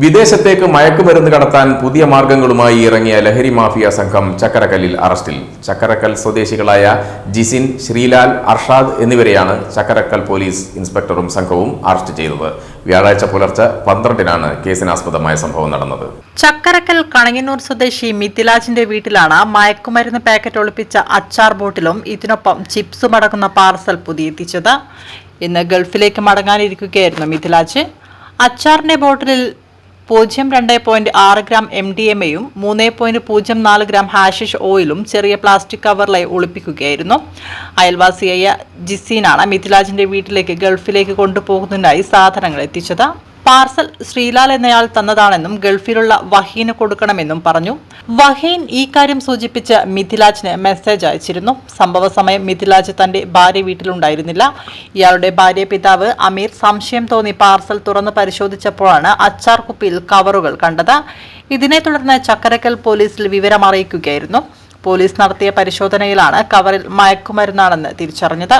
വിദേശത്തേക്ക് മയക്കുമരുന്ന് കടത്താൻ പുതിയ മാർഗങ്ങളുമായി ഇറങ്ങിയ ലഹരി മാഫിയ സംഘം ചക്കരക്കല്ലിൽ അറസ്റ്റിൽ. ചക്കരക്കൽ സ്വദേശികളായ ജിസിൻ ശ്രീലാൽ അർഷാദ് എന്നിവരെയാണ് ചക്കരക്കൽ പോലീസ് ഇൻസ്പെക്ടറും സംഘവും അറസ്റ്റ് ചെയ്തത്. വ്യാഴാഴ്ച പുലർച്ചെ പന്ത്രണ്ടിനാണ് കേസിനാസ്പദമായ സംഭവം നടന്നത്. ചക്കരക്കൽ കണങ്ങന്നൂർ സ്വദേശി മിഥിലാജിന്റെ വീട്ടിലാണ് മയക്കുമരുന്ന് പാക്കറ്റ് ഒളിപ്പിച്ച അച്ചാർ ബോട്ടിലും ഇതിനൊപ്പം ചിപ്സും അടങ്ങുന്ന പാർസൽ പുതിയെത്തിച്ചത് ഇന്ന് ഗൾഫിലേക്ക് മടങ്ങാനിരിക്കുകയായിരുന്നു മിഥിലാജ്. അച്ചാറിന്റെ ബോട്ടിലിൽ പൂജ്യം രണ്ട് പോയിന്റ് ആറ് ഗ്രാം എം ഡി എം എയും മൂന്ന് പോയിന്റ് പൂജ്യം നാല് ഗ്രാം ഹാഷിഷ് ഓയിലും ചെറിയ പ്ലാസ്റ്റിക് കവറിലായി ഒളിപ്പിക്കുകയായിരുന്നു. അയൽവാസിയായ ജിസീനാണ് മിഥിലാജിന്റെ വീട്ടിലേക്ക് ഗൾഫിലേക്ക് കൊണ്ടുപോകുന്നതിനായി സാധനങ്ങൾ എത്തിച്ചത്. പാർസൽ ശ്രീലാൽ എന്നയാൾ തന്നതാണെന്നും ഗൾഫിലുള്ള വഹീന് കൊടുക്കണമെന്നും പറഞ്ഞു. വഹീൻ ഈ കാര്യം സൂചിപ്പിച്ച് മിഥിലാജിന് മെസ്സേജ് അയച്ചിരുന്നു. സംഭവ സമയം മിഥിലാജ് തന്റെ ഭാര്യ വീട്ടിലുണ്ടായിരുന്നില്ല. ഇയാളുടെ ഭാര്യ പിതാവ് അമീർ സംശയം തോന്നി പാർസൽ തുറന്ന് പരിശോധിച്ചപ്പോഴാണ് അച്ചാർ കുപ്പിയിൽ കവറുകൾ കണ്ടത്. ഇതിനെ തുടർന്ന് ചക്കരക്കൽ പോലീസിൽ വിവരം അറിയിക്കുകയായിരുന്നു. പോലീസ് നടത്തിയ പരിശോധനയിലാണ് കവറിൽ മയക്കുമരുന്നാണെന്ന് തിരിച്ചറിഞ്ഞത്.